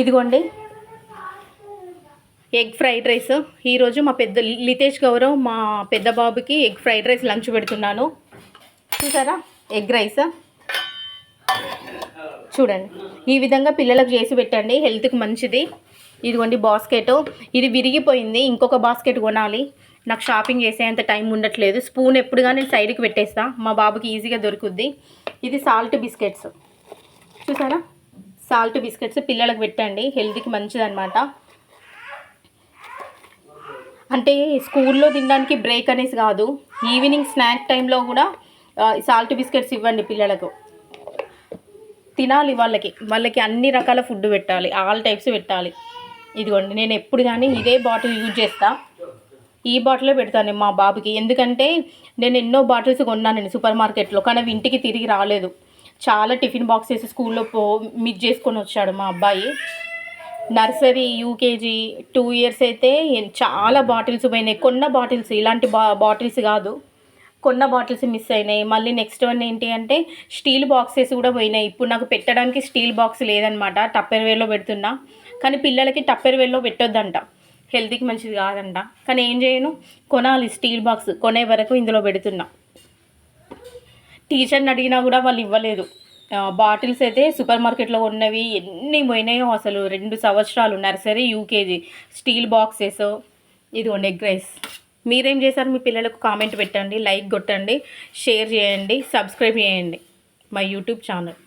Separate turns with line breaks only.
ఇదిగోండి. Egg fried rice ఈరోజు మా పెద్ద లితేష్ గౌరవ్ మా పెద్ద బాబుకి ఎగ్ ఫ్రైడ్ రైస్ లంచ్ పెడుతున్నాను. చూసారా? ఎగ్ రైస్ చూడండి. ఈ విధంగా పిల్లలకు చేసి పెట్టండి. హెల్త్కి మంచిది. ఇదిగోండి బాస్కెట్. ఇది విరిగిపోయింది. ఇంకొక బాస్కెట్ కొనాలి. నాకు షాపింగ్ చేసేంత టైం ఉండట్లేదు. స్పూన్ ఎప్పుడుగా నేను సైడ్కి పెట్టేస్తా. మా బాబుకి ఈజీగా దొరుకుద్ది. ఇది సాల్ట్ బిస్కెట్స్ చూసారా? సాల్ట్ బిస్కెట్స్ పిల్లలకు పెట్టండి. హెల్త్కి మంచిదనమాట అంటే స్కూల్లో తినడానికి బ్రేక్ అనేసి కాదు. ఈవినింగ్ స్నాక్ టైంలో కూడా సాల్ట్ బిస్కెట్స్ ఇవ్వండి పిల్లలకు. తినాలి వాళ్ళకి. వాళ్ళకి అన్ని రకాల ఫుడ్ పెట్టాలి. ఆల్ టైప్స్ పెట్టాలి. ఇదిగోండి నేను ఎప్పుడు కానీ ఇదే బాటిల్ యూజ్ చేస్తా. ఈ బాటిలే పెడతాను మా బాబుకి. ఎందుకంటే నేను ఎన్నో బాటిల్స్ కొన్నాను సూపర్ మార్కెట్లో. కానీ అవి ఇంటికి తిరిగి రాలేదు. చాలా టిఫిన్ బాక్సెస్ స్కూల్లో పో మిస్ చేసుకొని వచ్చాడు మా అబ్బాయి. నర్సరీ యూకేజీ టూ ఇయర్స్ అయితే చాలా బాటిల్స్ పోయినాయి. కొన్న బాటిల్స్ ఇలాంటి బా బాటిల్స్ కాదు. కొన్న బాటిల్స్ మిస్ అయినాయి. మళ్ళీ నెక్స్ట్ వన్ ఏంటి అంటే స్టీల్ బాక్సెస్ కూడా పోయినాయి. ఇప్పుడు నాకు పెట్టడానికి స్టీల్ బాక్స్ లేదనమాట. టప్పెర్వేర్లో వేలో పెడుతున్నా. కానీ పిల్లలకి టప్పెర్వేర్లో పెట్టొద్దంట. హెల్త్కి మంచిది కాదంట. కానీ ఏం చేయను? కొనాలి స్టీల్ బాక్స్. కొనే వరకు ఇందులో పెడుతున్నా. టీచర్ని అడిగినా కూడా వాళ్ళు ఇవ్వలేదు. బాటిల్స్ అయితే సూపర్ మార్కెట్లో ఉన్నవి ఎన్ని పోయినాయో అసలు రెండు సంవత్సరాలు నర్సరీ యూకేజీ స్టీల్ బాక్సెస్ ఇదిగోండి ఎగ్ రైస్. మీరేం చేశారు? మీ పిల్లలకు కామెంట్ పెట్టండి లైక్ కొట్టండి షేర్ చేయండి సబ్స్క్రైబ్ చేయండి. My YouTube channel.